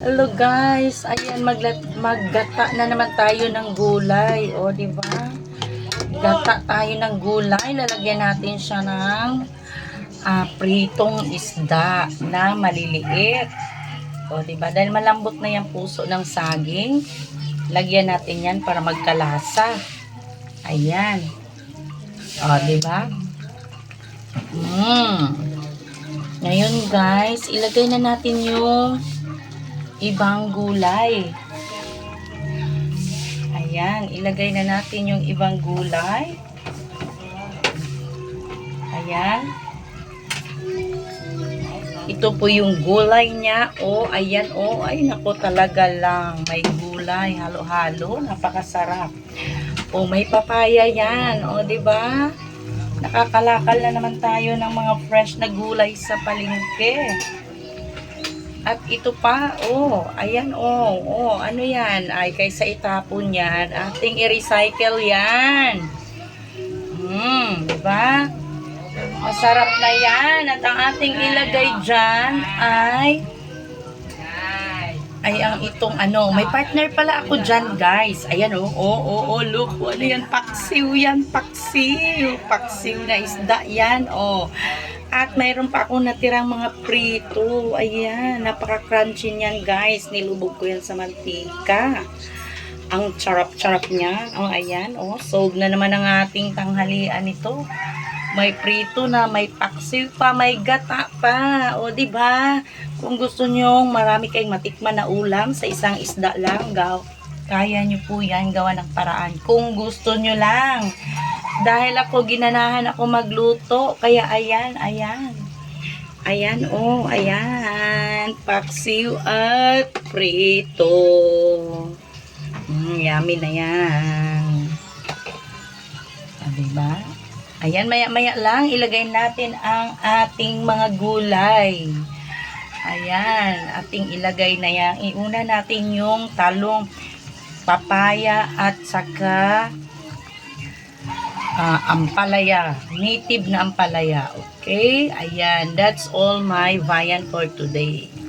Hello guys, ayan maglat maggata na naman tayo ng gulay, o di ba? Gata tayo ng gulay, lalagyan natin siya ng ah, pritong isda na maliliit. O di ba? Dahil malambot na yung puso ng saging, lagyan natin yan para magkalasa. Ayan. O di ba? Mm. Ngayon guys, ilagay na natin yung ibang gulay. Ayan, ilagay na natin yung ibang gulay. Ayan. Ito po yung gulay niya. O, ayan, o. Ay, nako talaga lang. May gulay, halo-halo. Napakasarap. O, may papaya yan. O, di ba? Nakakalakal na naman tayo ng mga fresh na gulay sa palengke. At ito pa, oh, ayan, oh, oh, ano yan? Ay, kaysa itapon yan, ating i-recycle yan. Hmm, di ba? Masarap na yan. At ang ating ilagay dyan ay, ay ang itong ano, may partner pala ako dyan, guys. Ayan, oh, oh, oh, oh, look, ano yan, paksiw yan, paksiw. Paksiw na isda yan, oh. At mayroon pa ako natirang mga prito. Ayan, napaka-crunchy niyan guys. Nilubog ko yan sa mantika. Ang charap-charap niya. Oh, ayan. Oh, sold na naman ang ating tanghalian ito. May prito na, may paksiw pa, may gata pa. O, di ba? Kung gusto nyo marami kayong matikman na ulam sa isang isda lang, gaw, kaya nyo po yan gawa ng paraan. Kung gusto nyo lang. Dahil ako, ginanahan ako magluto. Kaya ayan, ayan. Ayan, oh, ayan. Paksiw at prito. Mm, yummy na yan. Ah, diba? Ayan, maya-maya lang, ilagay natin ang ating mga gulay. Ayan, ating ilagay na yan. Iuna natin yung talong, papaya, at saka ah, ampalaya. Native na ampalaya. Okay? Ayan. That's all my viand for today.